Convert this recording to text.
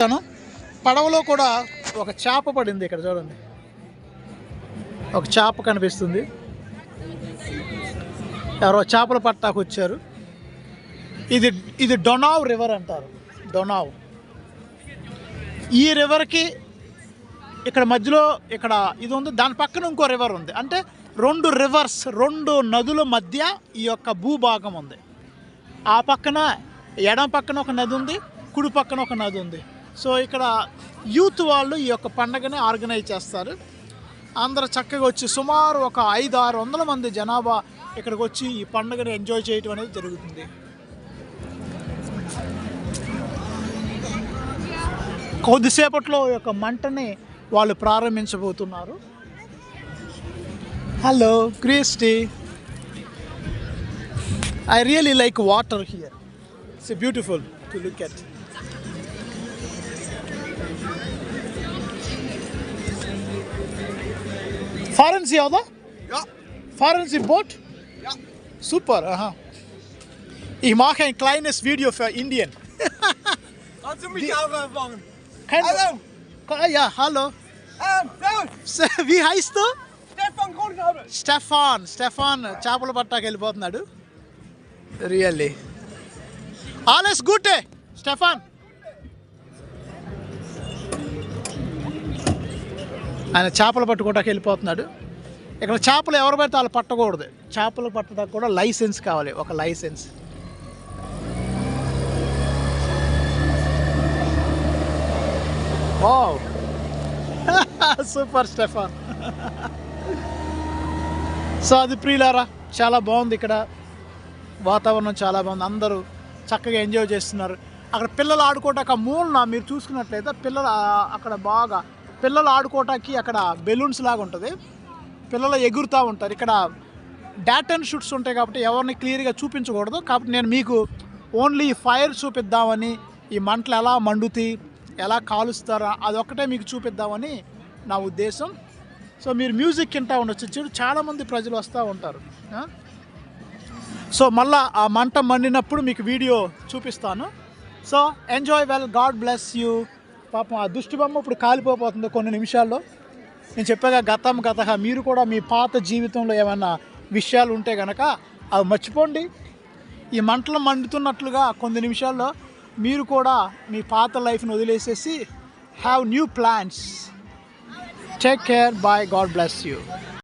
చూస్తాను పడవలో కూడా ఒక చేప పడింది ఇక్కడ చూడండి. ఒక చేప కనిపిస్తుంది. ఎవరో చేపలు పట్టాకు వచ్చారు. ఇది ఇది డొనావ్ రివర్ అంటారు. డొనావ్. ఈ రివర్కి ఇక్కడ మధ్యలో ఇక్కడ ఇది ఉంది. దాని పక్కన ఇంకో రివర్ ఉంది. అంటే రెండు రివర్స్ రెండు నదుల మధ్య ఈ యొక్క భూభాగం ఉంది. ఆ పక్కన ఎడం పక్కన ఒక నది ఉంది. కుడి పక్కన ఒక నది ఉంది. సో ఇక్కడ యూత్ వాళ్ళు ఈ యొక్క పండగని ఆర్గనైజ్ చేస్తారు. అందరు చక్కగా వచ్చి సుమారు ఒక ఐదు ఆరు వందల మంది జనాభా ఇక్కడికి వచ్చి ఈ పండుగను ఎంజాయ్ చేయటం అనేది జరుగుతుంది. కొద్దిసేపట్లో ఈ యొక్క మంటని వాళ్ళు ప్రారంభించబోతున్నారు. Hello Christy I really like water here it's beautiful to look at ఫారెన్సీ అవుదా Ja, ఫారెన్సీ boat ja. Super, aha. Ich mache ein kleines Video für Indien. Kannst du mich auch anfangen? Kein Hallo, Ah, Ja, hallo. ähm, servus, Wie heißt du? Stefan Grundhaber. Stefan Stefan చేపల పట్టాకి వెళ్ళిపోతున్నాడు really ఆలెస్ good Stefan ఆయన చేపలు పట్టుకోవటానికి వెళ్ళిపోతున్నాడు. ఇక్కడ చేపలు ఎవరు పడితే వాళ్ళు పట్టకూడదు. చేపలు పట్టడానికి కూడా లైసెన్స్ కావాలి ఒక licence. Oh super Stefan. So అది ప్రియులారా చాలా బాగుంది ఇక్కడ. వాతావరణం చాలా బాగుంది. అందరూ చక్కగా ఎంజాయ్ చేస్తున్నారు. అక్కడ పిల్లలు ఆడుకోవటానికి ఆ మూలన మీరు చూసుకున్నట్లయితే పిల్లలు అక్కడ బాగా పిల్లలు ఆడుకోవటానికి అక్కడ బెలూన్స్ లాగా ఉంటుంది. పిల్లలు ఎగురుతూ ఉంటారు. ఇక్కడ డాట్ అండ్ షూట్స్ ఉంటాయి కాబట్టి ఎవరిని క్లియర్గా చూపించకూడదు. కాబట్టి నేను మీకు ఓన్లీ ఫైర్ చూపిద్దామని ఈ మంటలు ఎలా మండుతి ఎలా కాలుస్తారా అదొక్కటే మీకు చూపిద్దామని నా ఉద్దేశం. సో మీరు మ్యూజిక్ వింటా ఉండొచ్చు. చూడు చాలామంది ప్రజలు వస్తూ ఉంటారు. సో మళ్ళా ఆ మంట మండినప్పుడు మీకు వీడియో చూపిస్తాను. So enjoy well God bless you పాపం ఆ దుష్టి బొమ్మ ఇప్పుడు కాలిపోతుంది కొన్ని నిమిషాల్లో. నేను చెప్పాగా గతం గతహ మీరు కూడా మీ పాత జీవితంలో ఏమైనా విషయాలు ఉంటే కనుక అవి మర్చిపోండి. ఈ మంటలు మండుతున్నట్లుగా కొన్ని నిమిషాల్లో మీరు కూడా మీ పాత లైఫ్ని వదిలేసేసి have new plans. Take care bye God bless you.